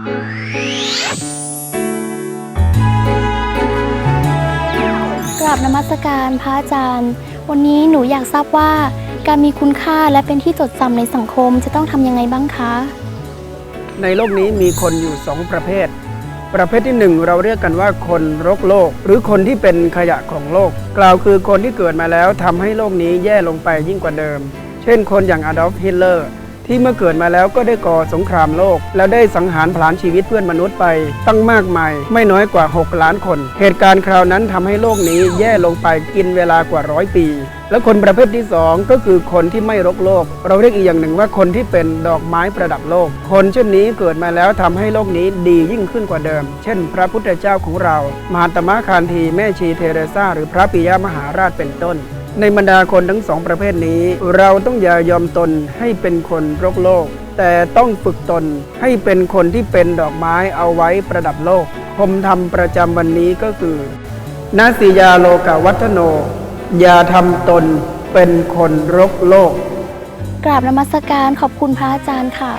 กราบนมัสการพระอาจารย์ วันนี้หนูอยากทราบว่าการมีคุณค่าและเป็นที่จดจำในสังคมจะต้องทำยังไงบ้างคะ ในโลกนี้มีคนอยู่สองประเภท ประเภทที่หนึ่งเราเรียกกันว่าคนรกโลก หรือคนที่เป็นขยะของโลก กล่าวคือคนที่เกิดมาแล้วทำให้โลกนี้แย่ลงไปยิ่งกว่าเดิม เช่นคนอย่างอดอล์ฟฮิตเลอร์ ที่เมื่อเกิดมาแล้วก็ได้ก่อสงครามโลก แล้วได้สังหารผลาญชีวิตเพื่อนมนุษย์ไป ตั้งมากมาย ไม่น้อยกว่า 6 ล้านคน เหตุการณ์คราวนั้นทำให้โลกนี้แย่ลงไปกินเวลากว่าร้อยปี และคนประเภทที่สองก็คือคนที่ไม่รกโลก เราเรียกอีกอย่างหนึ่งว่าคนที่เป็นดอกไม้ประดับโลก คนเช่นนี้เกิดมาแล้วทำให้โลกนี้ดียิ่งขึ้นกว่าเดิม เช่น พระพุทธเจ้าของเรา มหาตมะคานธีแม่ชีเทเรซาหรือพระปิยมหาราชเป็นต้น ในบรรดาคนทั้งสองประเภทนี้ เราต้องอย่ายอมตนให้เป็นคนรกโลก แต่ต้องฝึกตนให้เป็นคนที่เป็นดอกไม้เอาไว้ประดับโลกคมธรรมประจำวันนี้ก็คือนาสิยาโลกาวัฒโน อย่าทำตนเป็นคนรกโลก กราบนมัสการขอบคุณพระอาจารย์ค่ะ